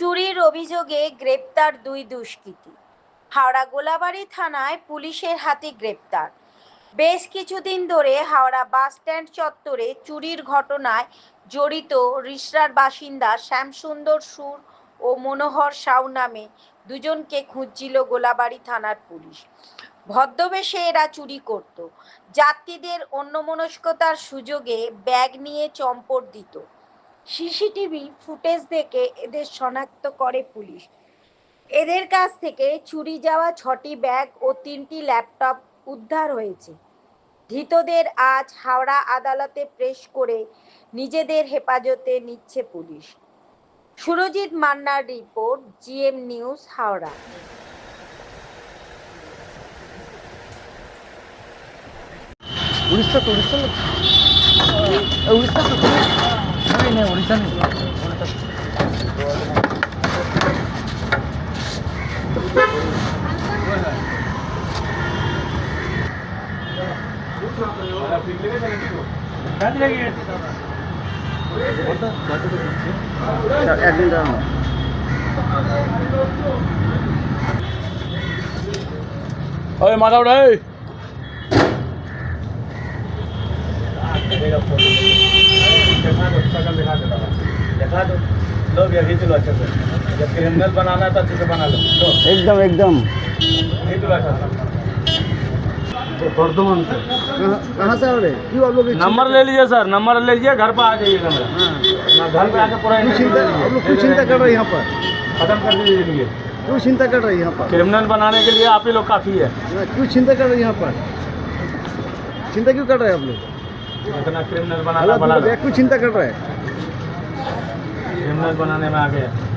চুরির অভিযোগে গ্রেপ্তার দুই দুষ্কৃতী। হাওড়া গোলাবাড়ি থানায় পুলিশের হাতে গ্রেপ্তার। বেশ কিছুদিন ধরে হাওড়া বাস স্ট্যান্ড চত্বরে চুরির ঘটনায় জড়িত রিসরার বাসিন্দা শ্যামসুন্দর সুর ও মনোহর সাউ নামে দুজনকে খুঁজছিল গোলাবাড়ি থানার পুলিশ। ভদ্রবেশে এরা চুরি করত। যাত্রীদের অন্যমনস্কতার সুযোগে ব্যাগ নিয়ে চম্পট দিত। সিসিটিভি ফুটেজ দেখে এদের শনাক্ত করে পুলিশ। এদের কাছ থেকে চুরি যাওয়া ছটি ব্যাগ ও তিনটি ল্যাপটপ উদ্ধার হয়েছে। ধৃতদের আজ হাওড়া আদালতে পেশ করে নিজেদের হেফাজতে নিচ্ছে পুলিশ। সুরজিৎ মান্নার report, GM news, Howrah. Orissa তো উড়িষ্যা উড়িষ্যা নেই উড়িষ্যা নেই মাথা ওটা दिखा दो लो भैया खींच लो अच्छे से जब क्रिमिनल बनाना है तो अच्छे से बना लो लो एकदम एकदम। खींच लो अच्छा बर्धमान से कहाँ कहाँ से आ रहे? क्यों आप लोग नंबर ले लीजिए सर। नंबर ले लीजिए घर पर आ जाइएगा मेरा हाँ। घर पे आके पूरा चिंता आप लोग क्यों चिंता कर रहे हैं यहाँ पर? खत्म कर दीजिए क्यों चिंता कर रहे हैं यहाँ पर? क्रिमिनल बनाने के लिए आप ही लोग काफ़ी है। क्यों चिंता कर रहे हैं यहाँ पर? चिंता क्यों कर रहे हैं आप लोग? जितना क्रिमिनल बनाना हालात बना में लो क्यों चिंता कर रहे हैं क्रिमिनल बनाने में आ गए